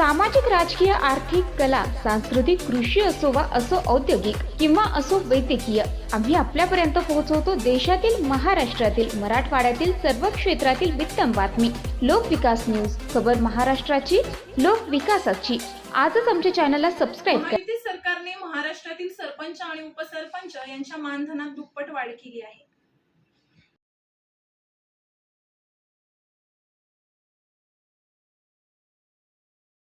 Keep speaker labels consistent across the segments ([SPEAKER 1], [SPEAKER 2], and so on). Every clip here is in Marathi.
[SPEAKER 1] सामाजिक राजकीय आर्थिक कला सांस्कृतिक कृषी असो वा असो औद्योगिक किंवा असो वैद्यकीय आम्ही आपल्यापर्यंत पोहोचवतो देशातील महाराष्ट्रातील मराठवाड्यातील सर्व क्षेत्रातील वित्तम बातमी. लोकविकास न्यूज खबर महाराष्ट्राची लोकविकासाची आजच आमच्या चॅनलला सबस्क्राईब करा.
[SPEAKER 2] सरकारने महाराष्ट्रातील सरपंच आणि उपसरपंच यांच्या मानधनात दुप्पट वाढ केली आहे.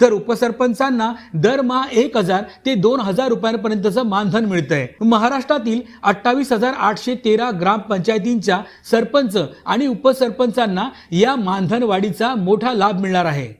[SPEAKER 3] तर उपसरपंचांना दरमहा एक हजार ते दोन हजार रुपयांपर्यंतचं मानधन मिळतंय. महाराष्ट्रातील अठ्ठावीस हजार आठशे तेरा ग्रामपंचायतींच्या सरपंच आणि उपसरपंचांना या मानधन वाढीचा मोठा लाभ मिळणार आहे.